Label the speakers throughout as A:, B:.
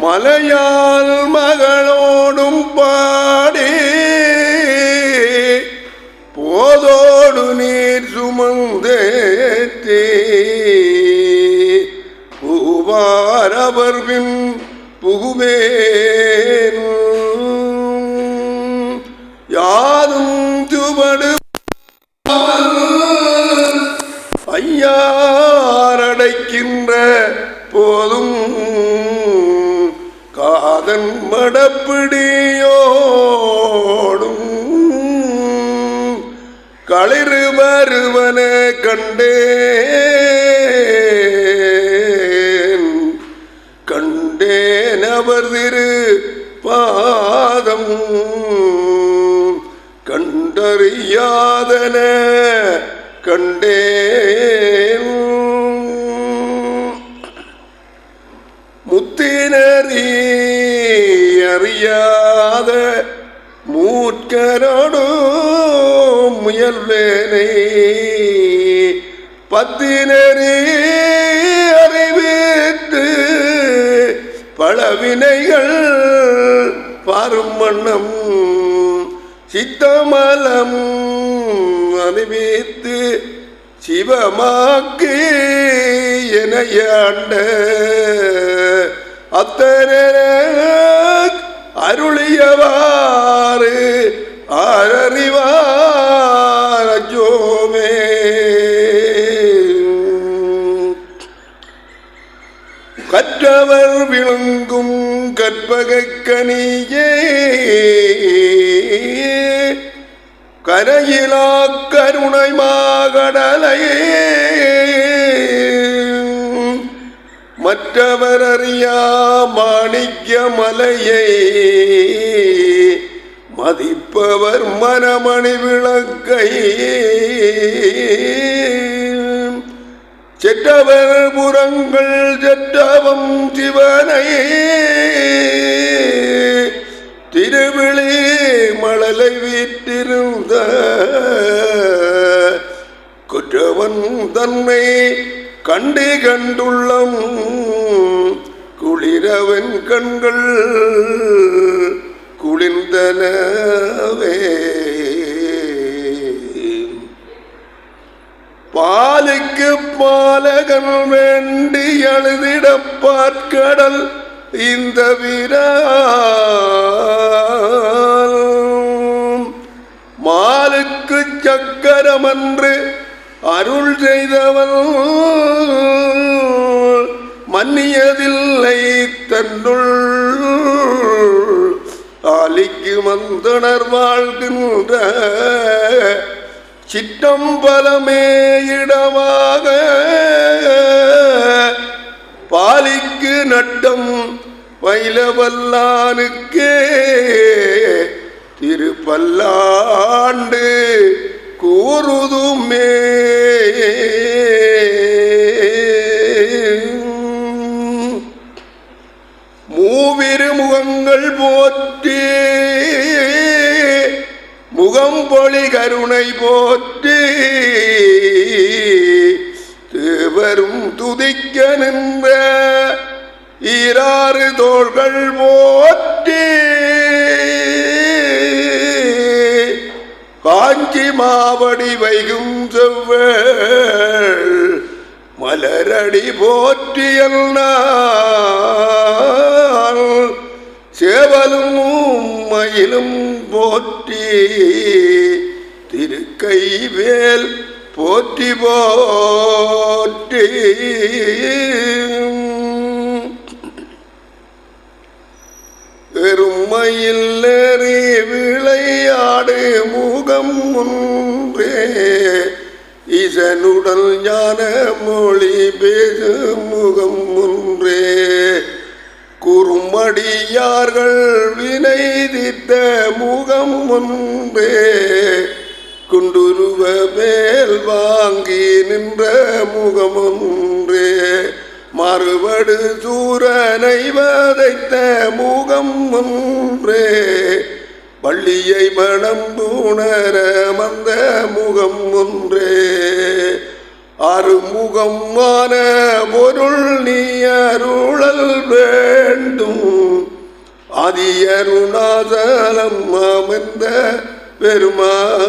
A: மலையால் மகளோடும் பாடி போதோடு நீர் சுமந்தேத்தே பூவாரவர் பின் புகுவேன். யாரும் துபடு ஐயாரடைக்கின்ற போதும் மடப்பிடியோடும் களிறு வருவன கண்டே கண்டேன் அவர் திரு பாதம். கண்டறியாதன கண்டே அறியாத மூர்க்கரோடு முயல்வேனை. பத்தினரி அறிவித்து பழவினைகள் பாரும் வண்ணம் சித்தமலம் அறிவித்து சிவமாக்கு என ஆண்ட அத்தனை அருளியவாறு ஆரறிவாரஜோமே கற்றவர் விளங்கும் கற்பகக்கனியே கரையிலா கருணை மாகடலையே மற்றவர் அறியா மாணிக்க மலையை மதிப்பவர் மனமணி விளக்கை. செற்றவர் புறங்கள் செற்றவம் சிவனை திருவிழி மழலை வீட்டிருந்த குற்றவன் தன்மை கண்டு கண்டுள்ளம் குளிரவன் கண்கள் குளிர்ந்தனவே. பாலுக்கு பாலகன் வேண்டி எழுதிட பார்க்கடல் இந்த வீரால். மாலுக்கு சக்கரமன்று அருள் செய்தவன் மன்னியதில்லை தன்னுள். ஆலிக்கு மந்தனர் வாழ்கின்ற சிற்றம்பலமே இடமாக. பாலிக்கு நட்டம் பயிலவல்லானுக்கே திருப்பல்லாண்டு கூறுதுமே மூவிரு முகங்கள் போற்றி முகம் பொழி கருணை போற்றி தேவரும் துதிக்க நின்ற ஈராறு தோள்கள் மாவடி வைகும் செவ்வேள் மலரடி போற்றியல் சேவலும் மயிலும் போற்றி திருக்கைவேல் போற்றி போற்றி. பெருமையில் விளையாடு முகம் ஒன்றே. இசனுடல் ஞான மொழி பேசு முகம் ஒன்றே. குறும்படியார்கள் வினை தீர்த்த முகம் ஒன்றே. குண்டுருவ மேல் வாங்கி நின்ற முகம் ஒன்றே. மறுபடு சூரனை வதைத்த முகம் ஒன்றே. வள்ளியை மனம் உணர மந்த முகம் ஒன்றே. அருமுகமான பொருள் நீ அருளல் வேண்டும். அதியருணாதலம் அமர்ந்த பெருமாளே.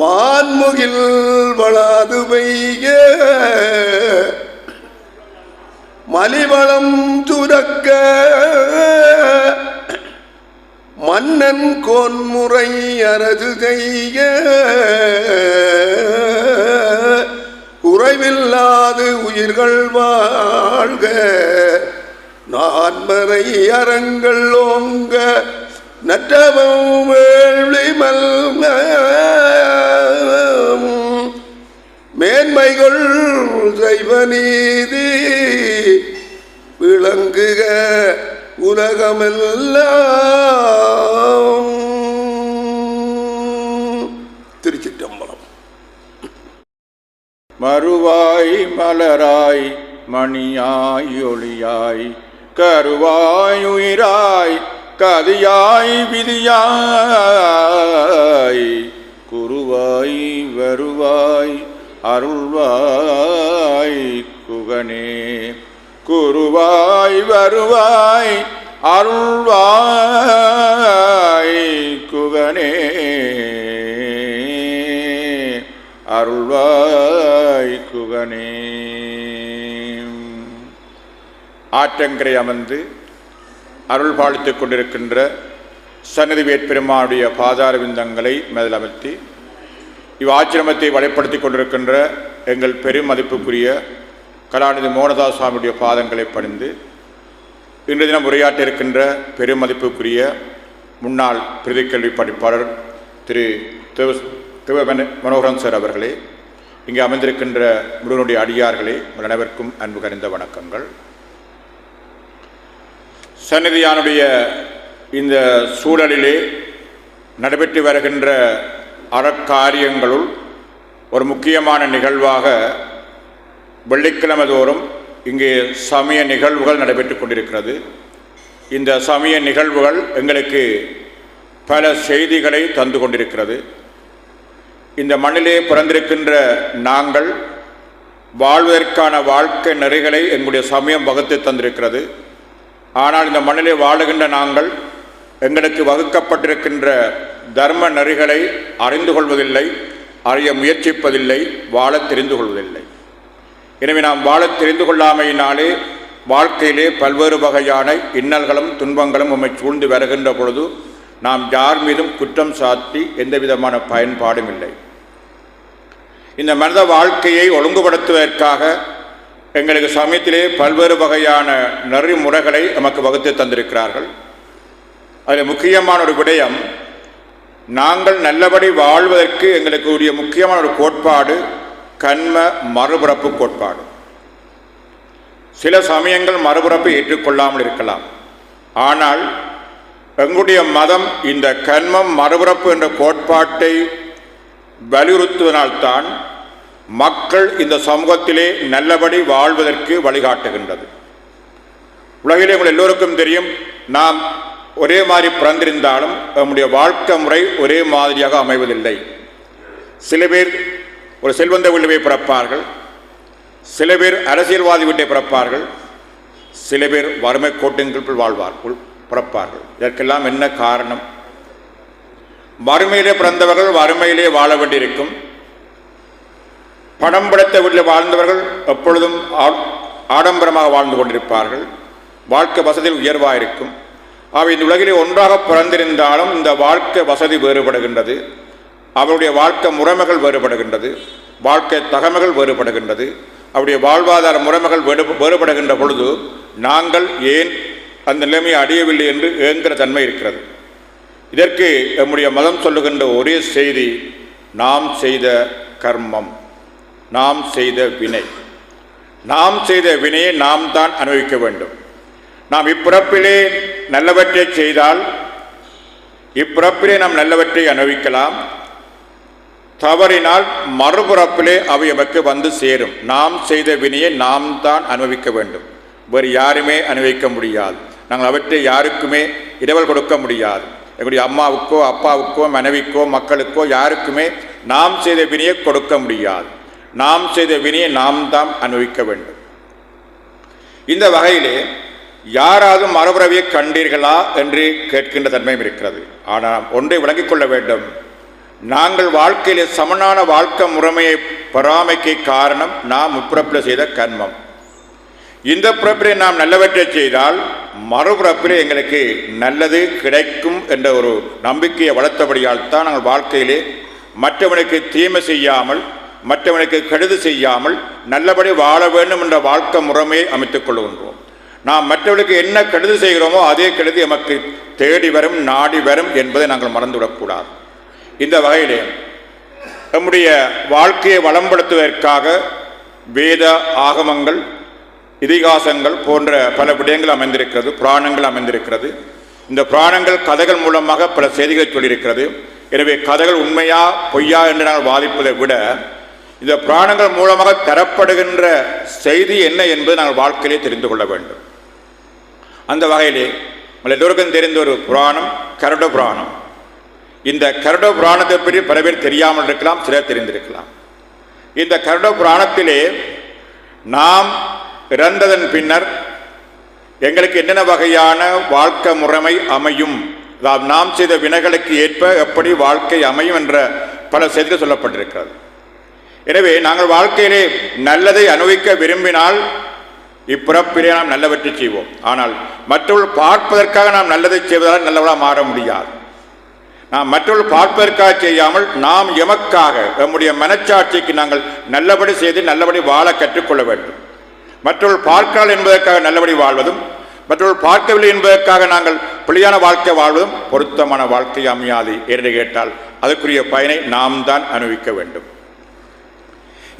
A: வான்முகில் வளாது பெய்ய மலிவளம் துறக்க. மன்னன் கோன்முறை அரசு செய்ய குறைவில்லாது உயிர்கள் வாழ்க. நான்மறை அறங்கள் ஓங்க. நற்றவம் மேன்மைகள் செய்வ நீதி விளங்குக உலகமெல்லாம். திருச்சிட்டம்பலம்
B: மறுவாய் மலராய் மணியாய் ஒளியாய் கருவாய் உயிராய் கதியாய் விதியாய் குருவாய் வருவாய் அருள்வாய் குகனே. குருவாய் வருவாய் அருள்வாய் குகனே. அருள்வாய் குகனே. ஆற்றங்கரை அமர்ந்து அருள் பாலித்துக் கொண்டிருக்கின்ற சன்னதி வேட்பெருமானுடைய பாதார விந்தங்களை மேலமர்த்தி இவ் ஆச்சிரமத்தை வலைப்படுத்தி கொண்டிருக்கின்ற எங்கள் பெருமதிப்புக்குரிய கலாநிதி மோகனதாஸ் சுவாமியுடைய பாதங்களை பணிந்து இன்று தினம் உரையாற்ற இருக்கின்ற பெருமதிப்புக்குரிய முன்னாள் பிரதிக்கல்வி படிப்பாளர் திரு திவ- திவ மனோகரன் சார் அவர்களே இங்கே அமைந்திருக்கின்ற முருகனுடைய அடியார்களே உங்கள் அனைவருக்கும் அன்பு கறிந்த வணக்கங்கள். சந்நிதியானுடைய இந்த சூழலிலே நடைபெற்று வருகின்ற அறக்காரியங்களுள் ஒரு முக்கியமான நிகழ்வாக வெள்ளிக்கிழமை தோறும் இங்கே சமய நிகழ்வுகள் நடைபெற்று கொண்டிருக்கிறது. இந்த சமய நிகழ்வுகள் எங்களுக்கு பல செய்திகளை தந்து கொண்டிருக்கிறது. இந்த மண்ணிலே பிறந்திருக்கின்ற நாங்கள் வாழ்வதற்கான வாழ்க்கை நெறிகளை எங்களுடைய சமயம் வகுத்து தந்திருக்கிறது. ஆனால் இந்த மண்ணிலே வாழுகின்ற நாங்கள் எங்களுக்கு வகுக்கப்பட்டிருக்கின்ற தர்ம நெறிகளை அறிந்து கொள்வதில்லை அறிய முயற்சிப்பதில்லை வாழத் தெரிந்து கொள்வதில்லை. எனவே நாம் வாழத் தெரிந்து கொள்ளாமையினாலே வாழ்க்கையிலே பல்வேறு வகையான இன்னல்களும் துன்பங்களும் உம்மை சூழ்ந்து வருகின்ற பொழுது நாம் யார் மீதும் குற்றம் சாட்டி எந்த விதமான பயன்பாடும் இல்லை. இந்த மனித வாழ்க்கையை ஒழுங்குபடுத்துவதற்காக எங்களுக்கு சமயத்திலே பல்வேறு வகையான நெறிமுறைகளை நமக்கு வகுத்து தந்திருக்கிறார்கள். அதில் முக்கியமான ஒரு விடயம் நாங்கள் நல்லபடி வாழ்வதற்கு எங்களுக்கு உரிய முக்கியமான ஒரு கோட்பாடு கண்ம மறுபிறப்பு கோட்பாடு. சில சமயங்கள் மறுபிறப்பை ஏற்றுக்கொள்ளாமல் இருக்கலாம். ஆனால் எங்களுடைய மதம் இந்த கண்மம் மறுபிறப்பு என்ற கோட்பாட்டை வலியுறுத்துவதனால்தான் மக்கள் இந்த சமூகத்திலே நல்லபடி வாழ்வதற்கு வழிகாட்டுகின்றது. உலகிலே உங்கள் எல்லோருக்கும் தெரியும் நாம் ஒரே மாதிரி பிறந்திருந்தாலும் நம்முடைய வாழ்க்கை முறை ஒரே மாதிரியாக அமைவதில்லை. சில பேர் ஒரு செல்வந்த வீட்டில் போய் பிறப்பார்கள் சில பேர் அரசியல்வாதி வீட்டை பிறப்பார்கள் சில பேர் வறுமை கோட்டுங்களுக்குள் வாழ்வார்கள் பிறப்பார்கள். இதற்கெல்லாம் என்ன காரணம்? வறுமையிலே பிறந்தவர்கள் வறுமையிலே வாழ வேண்டியிருக்கும். படம் படைத்த வீட்டில் வாழ்ந்தவர்கள் எப்பொழுதும் ஆ- ஆடம்பரமாக வாழ்ந்து கொண்டிருப்பார்கள். வாழ்க்கை வசதியில் உயர்வாக இருக்கும். அவை இந்த உலகிலே ஒன்றாக பிறந்திருந்தாலும் இந்த வாழ்க்கை வசதி வேறுபடுகின்றது. அவருடைய வாழ்க்கை முறைமைகள் வேறுபடுகின்றது. வாழ்க்கை தகமைகள் வேறுபடுகின்றது. அவருடைய வாழ்வாதார முறைமைகள் வேறு வேறுபடுகின்ற பொழுது நாங்கள் ஏன் அந்த நிலைமையை அடையவில்லை என்று ஏங்குகிற தன்மை இருக்கிறது. இதற்கு நம்முடைய மதம் சொல்லுகின்ற ஒரே செய்தி நாம் செய்த கர்மம். நாம் செய்த வினை. நாம் செய்த வினையை நாம் தான் அனுபவிக்க வேண்டும். நாம் இப்பிறப்பிலே நல்லவற்றை செய்தால் இப்பிறப்பிலே நாம் நல்லவற்றை அனுபவிக்கலாம். தவறினால் மறுபுறப்பிலே அவை எமக்கு வந்து சேரும். நாம் செய்த வினையை நாம் தான் அனுபவிக்க வேண்டும். வேறு யாருமே அனுபவிக்க முடியாது. நாங்கள் அவற்றை யாருக்குமே இடவல் கொடுக்க முடியாது. எங்களுடைய அம்மாவுக்கோ அப்பாவுக்கோ மனைவிக்கோ மக்களுக்கோ யாருக்குமே நாம் செய்த வினையை கொடுக்க முடியாது. நாம் செய்த வினையை நாம் தான் அனுபவிக்க வேண்டும். இந்த வகையிலே யாராவது மரபுறவியை கண்டீர்களா என்று கேட்கின்ற தன்மையும் இருக்கிறது. ஆனால் ஒன்றை விளங்கிக் கொள்ள வேண்டும். நாங்கள் வாழ்க்கையிலே சமனான வாழ்க்கை முறைமையை பராமைக்க காரணம் நாம் முப்பிறப்பில் செய்த கர்மம். இந்த பிறப்பிலே நாம் நல்லவற்றை செய்தால் மறுபிறப்பிலே எங்களுக்கு நல்லது கிடைக்கும் என்ற ஒரு நம்பிக்கையை வளர்த்தபடியால் தான் நாங்கள் வாழ்க்கையிலே மற்றவனுக்கு தீமை செய்யாமல் மற்றவனுக்கு கெடுது செய்யாமல் நல்லபடி வாழ வேண்டும் என்ற வாழ்க்கை முறைமையை அமைத்துக் கொள்கின்றோம். நாம் மற்றவர்களுக்கு என்ன கெடுதி செய்கிறோமோ அதே கெடுதி எமக்கு தேடி வரும் நாடி வரும் என்பதை நாங்கள் மறந்துவிடக்கூடாது. இந்த வகையிலே நம்முடைய வாழ்க்கையை வளம்படுத்துவதற்காக வேத ஆகமங்கள் இதிகாசங்கள் போன்ற பல விடயங்கள் அமைந்திருக்கிறது புராணங்கள் அமைந்திருக்கிறது. இந்த புராணங்கள் கதைகள் மூலமாக பல செய்திகளை சொல்லியிருக்கிறது. எனவே கதைகள் உண்மையா பொய்யா என்று நாங்கள் வாதிப்பதை விட இந்த புராணங்கள் மூலமாக தரப்படுகின்ற செய்தி என்ன என்பது நாங்கள் வாழ்க்கையிலே தெரிந்து கொள்ள வேண்டும். அந்த வகையிலே உங்கள் எல்லோருக்கும் தெரிந்த ஒரு புராணம் கருட புராணம். இந்த கரட புராணத்தை பற்றி பல பேர் தெரியாமல் இருக்கலாம் சிலர் தெரிந்திருக்கலாம். இந்த கரட புராணத்திலே நாம் இறந்ததன் பின்னர் எங்களுக்கு என்னென்ன வகையான வாழ்க்கை முறைமை அமையும் நாம் செய்த வினைகளுக்கு ஏற்ப எப்படி வாழ்க்கை அமையும் என்ற பல செய்திகள் சொல்லப்பட்டிருக்கிறது. எனவே நாங்கள் வாழ்க்கையிலே நல்லதை அனுபவிக்க விரும்பினால் இப்பிறப்பிலே நாம் நல்லவற்றை செய்வோம். ஆனால் மற்றவர்கள் பார்ப்பதற்காக நாம் நல்லதை செய்வதால் நல்லவளாக மாற முடியாது. நாம் மற்றவர்கள் பார்ப்பதற்காக செய்யாமல் நாம் எமக்காக நம்முடைய மனச்சாட்சிக்கு நாங்கள் நல்லபடி செய்து நல்லபடி வாழ கற்றுக்கொள்ள வேண்டும். மற்றவர்கள் பார்க்கிறாள் என்பதற்காக நல்லபடி வாழ்வதும் மற்றவர்கள் பார்க்கவில்லை என்பதற்காக நாங்கள் பிள்ளையான வாழ்க்கை வாழ்வதும் பொருத்தமான வாழ்க்கை அமையாது என்று கேட்டால் அதற்குரிய பயனை நாம் தான் அனுபவிக்க வேண்டும்.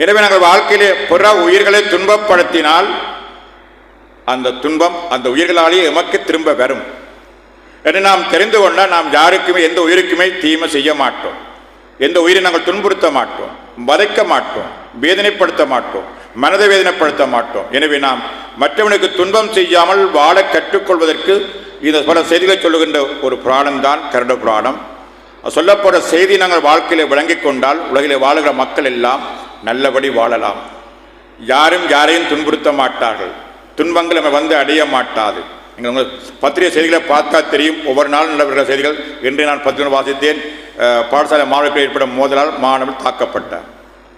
B: எனவே நாங்கள் வாழ்க்கையிலே பிற உயிர்களை துன்பப்படுத்தினால் அந்த துன்பம் அந்த உயிர்களாலேயே எமக்கு திரும்ப வரும். என்று நாம் தெரிந்து கொண்டால் நாம் யாருக்குமே எந்த உயிருக்குமே தீமை செய்ய மாட்டோம். எந்த உயிரை நாங்கள் துன்புறுத்த மாட்டோம். வதைக்க மாட்டோம். வேதனைப்படுத்த மாட்டோம். மனதை வேதனைப்படுத்த மாட்டோம். எனவே நாம் மற்றவனுக்கு துன்பம் செய்யாமல் வாழ கற்றுக்கொள்வதற்கு இந்த பல செய்திகளை சொல்லுகின்ற ஒரு புராணம் தான் கருட புராணம் சொல்லப்போற செய்தி நாங்கள் வாழ்க்கையில் விளங்கிக் கொண்டால் உலகிலே வாழுகிற மக்கள் எல்லாம் நல்லபடி வாழலாம். யாரும் யாரையும் துன்புறுத்த மாட்டார்கள். துன்பங்கள் நம்ம வந்து அடைய மாட்டாது. நீங்கள் உங்கள் பத்திரிகை செய்திகளை பார்த்தா தெரியும். ஒவ்வொரு நாளும் நடைபெறுகிற செய்திகள். என்று நான் பத்திரிகை வாசித்தேன். பாடசாலை மாணவர்கள் ஏற்படும் மோதலால் மாணவர் தாக்கப்பட்டார்.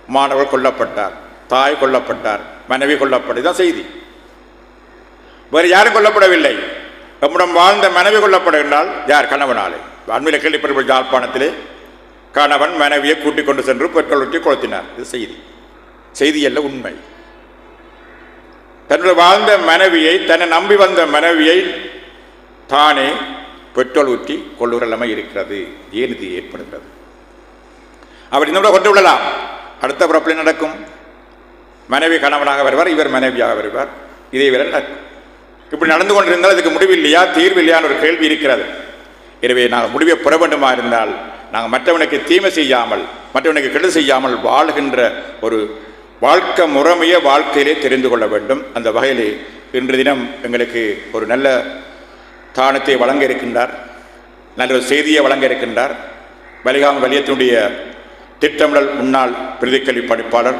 B: மாணவர் கொல்லப்பட்டார். தாய் கொல்லப்பட்டார். மனைவி கொல்லப்பட்டது தான் செய்தி. வேறு யாரும் கொல்லப்படவில்லை. நம்முடன் வாழ்ந்த மனைவி கொல்லப்படுகின்றால் யார்? கணவனாலே. அண்மையில் கேள்விப்பட்ட யாழ்ப்பாணத்திலே கணவன் மனைவியை கூட்டிக் கொண்டு சென்று பெட்ரோல் ஊற்றி கொளுத்தினார். இது செய்தி. செய்தி அல்ல உண்மை. தன்னுடைய வாழ்ந்த மனைவியை தன்னை நம்பி வந்த மனைவியை தானே பெட்ரோல் ஊற்றி கொள்ளுகிற நிலைமை இருக்கிறது. ஏன் இது ஏற்படுகிறது? அவர் இன்னும் கொண்டு விடலாம். அடுத்த பிறப்பில் நடக்கும்? மனைவி கணவனாக வருவார் இவர் மனைவியாக வருவார். இதே வேற நடக்கும். இப்படி நடந்து கொண்டிருந்தால் இதுக்கு முடிவு இல்லையா? தீர்வு இல்லையான்னு ஒரு கேள்வி இருக்கிறது. எனவே நாங்கள் முடிவை பெற வேண்டுமா இருந்தால் நாங்கள் மற்றவனுக்கு தீமை செய்யாமல் மற்றவனுக்கு கெடு செய்யாமல் வாழ்கின்ற ஒரு வாழ்க்கை முறைமையை வாழ்க்கையிலே தெரிந்து கொள்ள வேண்டும். அந்த வகையிலே இன்று தினம் எங்களுக்கு ஒரு நல்ல தானத்தை வழங்க இருக்கின்றார். நல்ல ஒரு செய்தியை வழங்க இருக்கின்றார். வலிகாம வலியத்தினுடைய திட்டமிடல் முன்னாள் பிரதிக்கல்வி படிப்பாளர்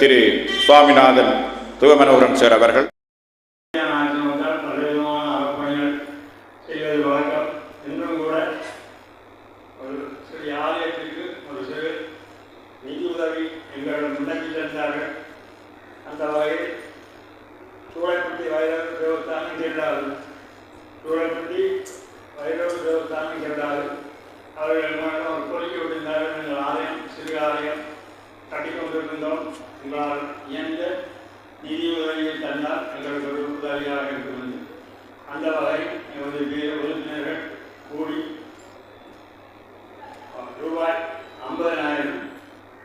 B: திரு சுவாமிநாதன் துவமனோகரன் சார் அவர்கள்.
C: அவர்கள் ஒரு கோரிக்கை விட்டிருந்தார்கள் எங்கள் ஆலயம் சிறு ஆலயம் கட்டி கொண்டிருந்தோம் உங்களால் இயன்ற நிதி உதவியை தந்தால் எங்களுக்கு ஒரு உதவியாக இருக்கிறது அந்த வகை எமது வீர உறுப்பினர்கள் கூடி ரூபாய் ஐம்பதனாயிரம்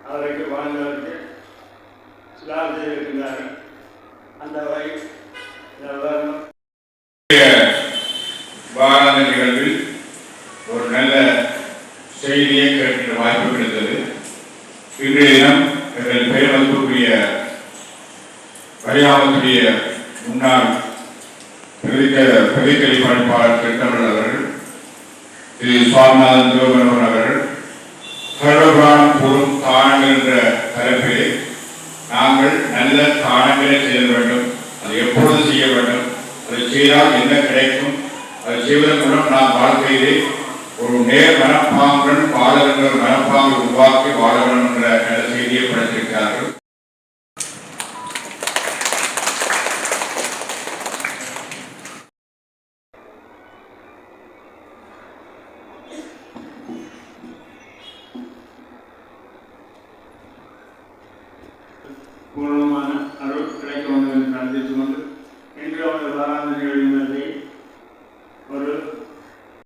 C: அவருக்கு வழங்குவதற்கு சுதாரித்திருக்கின்றார்கள் அந்த வகை இந்த விவரம்
B: வாராந்த நிகழ்வில் ஒரு நல்ல செய்தியை கேட்கிற வாய்ப்பு கிடைத்தது. இன்றைய தினம் எங்கள் பெயர் பெருமதிப்புக்குரிய வரியாமத்துடைய முன்னாள் பிரதிக்க பிரதிக்கல்வி பணிப்பாளர் திட்டமிடல் அவர்கள் திரு சுவாமிநாதன் சிவபெருமன் அவர்கள் சர்வபுராணம் கூறும் தானங்கள் என்ற தலைப்பிலே நாங்கள் நல்ல தானங்களை செய்ய வேண்டும். அது எப்பொழுது செய்ய வேண்டும்? அதை செய்தால் என்ன கிடைக்கும்? அதை செய்வதன் மூலம் நாம் வாழ்க்கையிலே நேர் மனப்பாங்குடன் வாழ மனப்பாங்கு உருவாக்கி வாழ வேண்டும் என்ற செய்தியை படைத்திருக்கிறார்கள்.